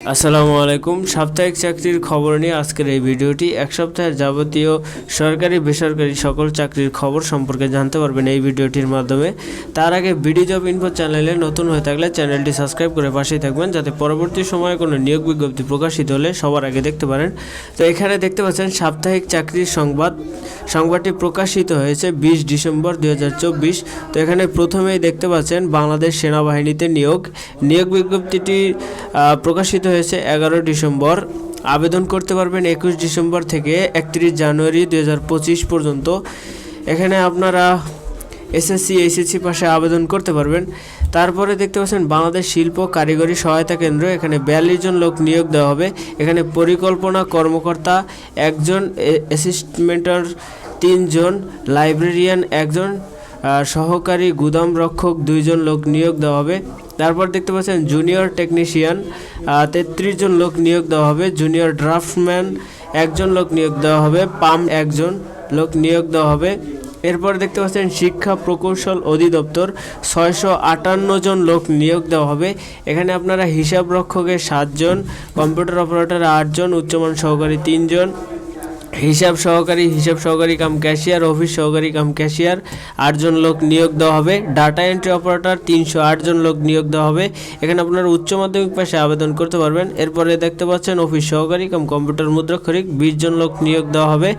আসসালামু আলাইকুম। সাপ্তাহিক চাকরির খবর নিয়ে আজকের এই ভিডিওটি। এক সপ্তাহের যাবতীয় সরকারি, বেসরকারি সকল চাকরির খবর সম্পর্কে জানতে পারবেন এই ভিডিওটির মাধ্যমে। তার আগে বিডি জব ইনফো চ্যানেলে নতুন হয়ে থাকলে চ্যানেলটি সাবস্ক্রাইব করে পাশেই থাকবেন, যাতে পরবর্তী সময়ে কোনো নিয়োগ বিজ্ঞপ্তি প্রকাশিত হলে সবার আগে দেখতে পারেন। তো এখানে দেখতে পাচ্ছেন, সাপ্তাহিক চাকরির সংবাদ। সংবাদটি প্রকাশিত হয়েছে বিশ ডিসেম্বর দু হাজার চব্বিশ। তো এখানে প্রথমেই দেখতে পাচ্ছেন, বাংলাদেশ সেনাবাহিনীতে নিয়োগ। নিয়োগ বিজ্ঞপ্তিটি প্রকাশিত হয়েছে এগারো ডিসেম্বর। আবেদন করতে পারবেন একুশ ডিসেম্বর থেকে একত্রিশ জানুয়ারি দুই হাজার পঁচিশ পর্যন্ত। এখানে আপনারা এসএসসি এইচএসসি পাশে আবেদন করতে পারবেন। তারপরে দেখতে পাচ্ছেন বাংলাদেশ শিল্প কারিগরি সহায়তা কেন্দ্র, এখানে বিয়াল্লিশ জন লোক নিয়োগ দেওয়া হবে। এখানে পরিকল্পনা কর্মকর্তা একজন অ্যাসিস্টমেন্টার তিনজন লাইব্রেরিয়ান একজন সহকারী গুদাম রক্ষক দুইজন লোক নিয়োগ দেওয়া হবে। তারপর দেখতে পাচ্ছেন জুনিয়র টেকনিশিয়ান তেত্রিশ জন লোক নিয়োগ দেওয়া হবে জুনিয়র ড্রাফটম্যান একজন লোক নিয়োগ দেওয়া হবে, পাম একজন লোক নিয়োগ দেওয়া হবে। এরপর দেখতে পাচ্ছেন শিক্ষা প্রকৌশল অধিদপ্তর, ছয়শো আটান্ন জন লোক নিয়োগ দেওয়া হবে। এখানে আপনারা হিসাব রক্ষকের সাতজন, কম্পিউটার অপারেটর আটজন, উচ্চমান সহকারী তিনজন হিসাব সহকারী হিসাব সহকারী কাম ক্যাশিয়ার, অফিস সহকারী কাম ক্যাশিয়ার, আটজন লোক নিয়োগ দেওয়া হবে। ডাটা এন্ট্রি অপারেটর, তিনশো জন লোক নিয়োগ দেওয়া হবে। এখানে আপনারা উচ্চ মাধ্যমিক পাশে আবেদন করতে পারবেন। এরপরে দেখতে পাচ্ছেন অফিস সহকারী কাম কম্পিউটার মুদ্রাক্ষরিক, বিশ জন লোক নিয়োগ দেওয়া হবে।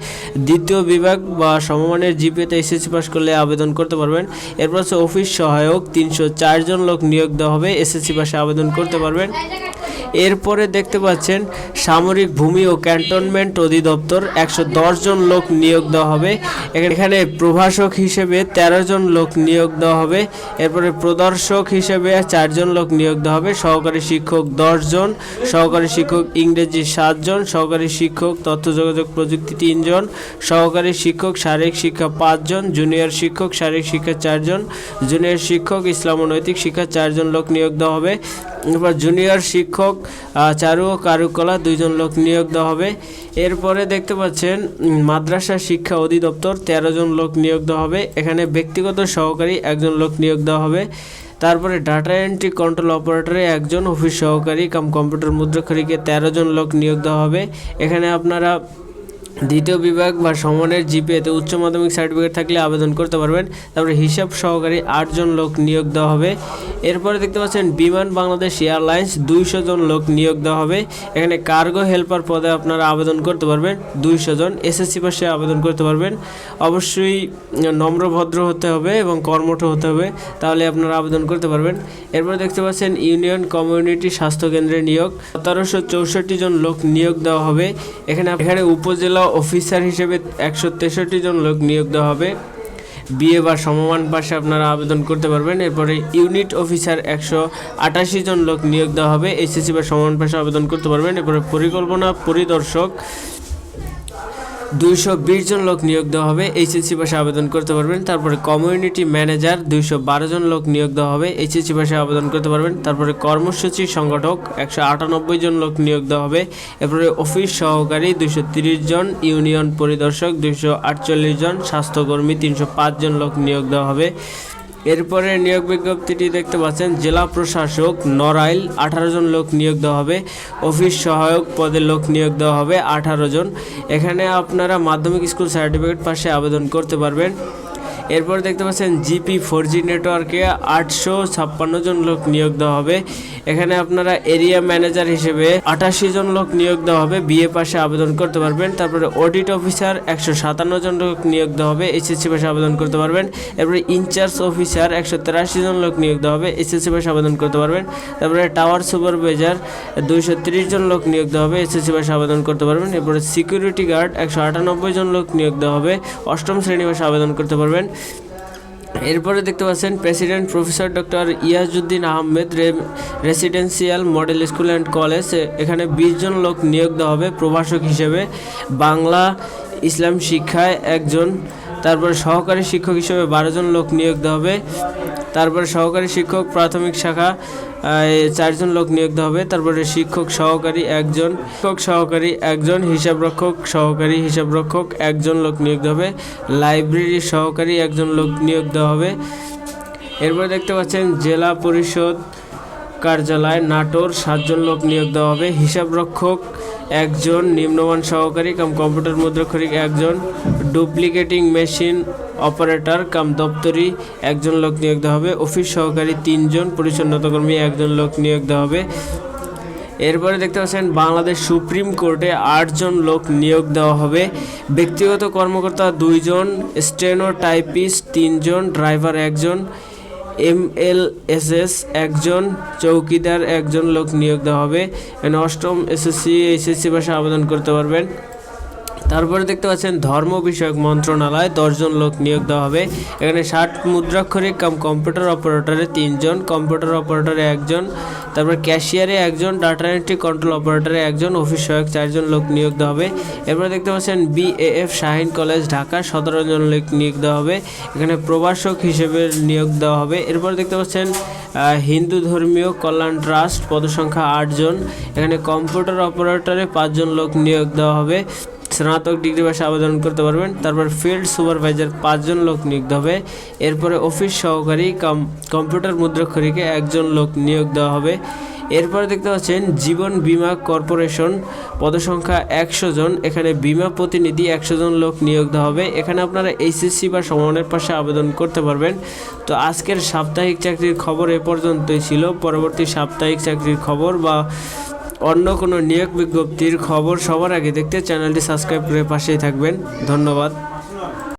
দ্বিতীয় বিভাগ বা সমমানের জিপিএতে এসএসসি পাস করলে আবেদন করতে পারবেন। এরপর হচ্ছে অফিস সহায়ক, তিনশো জন লোক নিয়োগ দেওয়া হবে। এসএসসি পাশে আবেদন করতে পারবেন। এরপরে দেখতে পাচ্ছেন সামরিক ভূমি ও ক্যান্টনমেন্ট অধিদপ্তর একশো জন লোক নিয়োগ দেওয়া হবে। এখানে- প্রভাষক হিসেবে ১৩ জন লোক নিয়োগ দেওয়া হবে। এরপরে প্রদর্শক হিসেবে চারজন লোক নিয়োগ দেওয়া হবে। সহকারী শিক্ষক জন, সহকারী শিক্ষক ইংরেজি সাতজন সহকারী শিক্ষক তথ্য যোগাযোগ প্রযুক্তি তিনজন সহকারী শিক্ষক শারীরিক শিক্ষা পাঁচজন জুনিয়র শিক্ষক শারীরিক শিক্ষা চারজন জুনিয়র শিক্ষক ইসলাম নৈতিক শিক্ষা চারজন লোক নিয়োগ দেওয়া হবে। এরপর জুনিয়র শিক্ষক চারু ও কারুকলা দুইজন লোক নিয়োগ দেওয়া হবে। এরপরে দেখতে পাচ্ছেন মাদ্রাসা শিক্ষা অধিদপ্তর তেরো জন লোক নিয়োগ দেওয়া হবে। এখানে ব্যক্তিগত সহকারী একজন লোক নিয়োগ দেওয়া হবে। তারপরে ডাটা এন্ট্রি কন্ট্রোল অপারেটরে একজন অফিস সহকারী, কাম কম্পিউটার মুদ্রাক্ষরীকে তেরো জন লোক নিয়োগ দেওয়া হবে। এখানে আপনারা দ্বিতীয় বিভাগ বা সমানের জিপিএতে উচ্চ মাধ্যমিক সার্টিফিকেট থাকলে আবেদন করতে পারবেন। তারপরে হিসাব সহকারী আটজন লোক নিয়োগ দেওয়া হবে। এরপরে দেখতে পাচ্ছেন, বিমান বাংলাদেশ এয়ারলাইন্স, দুইশো জন লোক নিয়োগ দেওয়া হবে। এখানে কার্গো হেল্পার পদে আপনারা আবেদন করতে পারবেন, দুইশো জন। এসএসসি পাশে আবেদন করতে পারবেন। অবশ্যই নম্র, ভদ্র হতে হবে এবং কর্মঠ হতে হবে, তাহলে আপনারা আবেদন করতে পারবেন। এরপরে দেখতে পাচ্ছেন, ইউনিয়ন কমিউনিটি স্বাস্থ্য কেন্দ্রে নিয়োগ। সতেরোশো চৌষট্টি জন লোক নিয়োগ দেওয়া হবে। এখানে এখানে উপজেলা অফিসার হিসেবে একশো তেষট্টি জন লোক নিয়োগ দেওয়া হবে। বিএ বা সমমান পাশে আপনারা আবেদন করতে পারবেন। এরপরে ইউনিট অফিসার একশো আটাশি জন লোক নিয়োগ দেওয়া হবে। এসএসসি বা সমমান পাশে আবেদন করতে পারবেন। এরপরে পরিকল্পনা পরিদর্শক দুইশো বিশ জন লোক নিয়োগ দেওয়া হবে এইচএসসি পাশে আবেদন করতে পারবেন, তারপরে কমিউনিটি ম্যানেজার দুইশো বারো জন লোক নিয়োগ দেওয়া হবে এইচএসসি পাশে আবেদন করতে পারবেন, তারপরে কর্মসূচি সংগঠক একশো আটানব্বই জন লোক নিয়োগ দেওয়া হবে, এরপরে অফিস সহকারী দুইশো তিরিশ জন, ইউনিয়ন পরিদর্শক দুইশো আটচল্লিশ জন, স্বাস্থ্যকর্মী তিনশো পাঁচ জন লোক নিয়োগ দেওয়া হবে। এরপরে নিয়োগ বিজ্ঞপ্তিটি দেখতে পাচ্ছেন, জেলা প্রশাসক নড়াইল আঠারো জন লোক নিয়োগ দেওয়া হবে, অফিস সহায়ক পদে লোক নিয়োগ দেওয়া হবে আঠারো জন। এখানে আপনারা মাধ্যমিক স্কুল সার্টিফিকেট পাশে আবেদন করতে পারবেন। এরপর দেখতে পাচ্ছেন জিপি ফোর জি নেটওয়ার্কে আটশো ছাপ্পান্ন জন লোক নিয়োগ দেওয়া হবে। এখানে আপনারা এরিয়া ম্যানেজার হিসেবে আটাশি জন লোক নিয়োগ দেওয়া হবে। বিএ পাশে আবেদন করতে পারবেন। তারপরে অডিট অফিসার একশো সাতান্ন জন লোক নিয়োগ দেওয়া হবে। এসএসসি পাশে আবেদন করতে পারবেন। এরপরে ইনচার্জ অফিসার একশো তেরাশি জন লোক নিয়োগ দেওয়া হবে। এসএসসি পাশে আবেদন করতে পারবেন। তারপরে টাওয়ার সুপারভাইজার দুইশো তিরিশ জন লোক নিয়োগ দেওয়া হবে। এসএসসি পাশে আবেদন করতে পারবেন। এরপরে সিকিউরিটি গার্ড একশো আটানব্বই জন লোক নিয়োগ দেওয়া হবে। অষ্টম শ্রেণি পাশে আবেদন করতে পারবেন। এরপরে দেখতে পাচ্ছেন president professor doctor Iajuddin Ahmed residential model school and college এখানে বিশ জন লোক নিয়োগ দেওয়া হবে প্রভাষক হিসেবে। বাংলা ইসলাম শিক্ষায় একজন, তারপর সহকারী শিক্ষক হিসেবে বারো জন লোক নিয়োগ দেওয়া হবে। তারপরে সহকারী শিক্ষক প্রাথমিক শাখা চারজন লোক নিয়োগ হবে। তারপরে শিক্ষক সহকারী একজন, শিক্ষক সহকারী একজন, হিসাবরক্ষক সহকারী হিসাবরক্ষক একজন লোক নিয়োগ হবে। লাইব্রেরি সহকারী একজন লোক নিয়োগ দেওয়া হবে। এরপরে দেখতে পাচ্ছেন জেলা পরিষদ কার্যালয় নাটোর সাতজন লোক নিয়োগ দেওয়া হবে। হিসাবরক্ষক একজন, নিম্নমান সহকারী কাম কম্পিউটার মুদ্রাক্ষরিক একজন, ডুপ্লিকেটিং মেশিন অপারেটর কাম দপ্তরি একজন লোক নিয়োগ দেওয়া হবে। অফিস সহকারী তিনজন পরিচ্ছন্নতাকর্মী একজন লোক নিয়োগ দেওয়া হবে। এরপরে দেখতে পাচ্ছেন, বাংলাদেশ সুপ্রিম কোর্টে আটজন লোক নিয়োগ দেওয়া হবে। ব্যক্তিগত কর্মকর্তা দুইজন স্টেনো টাইপিস্ট তিনজন, ড্রাইভার একজন এম এল এস এস একজন, চৌকিদার একজন লোক নিয়োগ দেওয়া হবে। অষ্টম এসএসসি এইচএসসি ভাষা আবেদন করতে পারবেন। তারপরে দেখতে পাচ্ছেন ধর্ম বিষয়ক মন্ত্রণালয়, দশজন লোক নিয়োগ দেওয়া হবে। এখানে ষাট মুদ্রাক্ষরিক কাম কম্পিউটার অপারেটরে তিনজন, কম্পিউটার অপারেটরে একজন, তারপর ক্যাশিয়ারে একজন, ডাটা এন্ট্রি কন্ট্রোল অপারেটরে একজন, অফিস সহায়ক চারজন লোক নিয়োগ দেওয়া হবে। এরপরে দেখতে পাচ্ছেন বিএএফ শাহিন কলেজ, ঢাকা, সতেরো জন লোক নিয়োগ দেওয়া হবে। এখানে প্রভাষক হিসেবে নিয়োগ দেওয়া হবে। এরপর দেখতে পাচ্ছেন হিন্দু ধর্মীয় কল্যাণ ট্রাস্ট, পদসংখ্যা আটজন। এখানে কম্পিউটার অপারেটরে পাঁচজন লোক নিয়োগ দেওয়া হবে। স্নাতক ডিগ্রি ভাষা আবেদন করতে পারবেন। তারপর ফিল্ড সুপারভাইজার পাঁচজন লোক নিয়োগ হবে। এরপরে অফিস সহকারী কাম কম্পিউটার মুদ্রাক্ষরীকে একজন লোক নিয়োগ দেওয়া হবে। এরপরে দেখতে পাচ্ছেন, জীবন বীমা কর্পোরেশন পদসংখ্যা একশো জন, এখানে বীমা প্রতিনিধি একশো জন লোক নিয়োগ দেওয়া হবে। এখানে আপনারা এইচএসসি বা সমানের পাশে আবেদন করতে পারবেন। তো আজকের সাপ্তাহিক চাকরির খবর এ পর্যন্তই ছিল। পরবর্তী সাপ্তাহিক চাকরির খবর বা অন্য কোনো নিয়োগ বিজ্ঞপ্তির খবর সবার আগে দেখতে চ্যানেলটি সাবস্ক্রাইব করে পাশেই থাকবেন। ধন্যবাদ।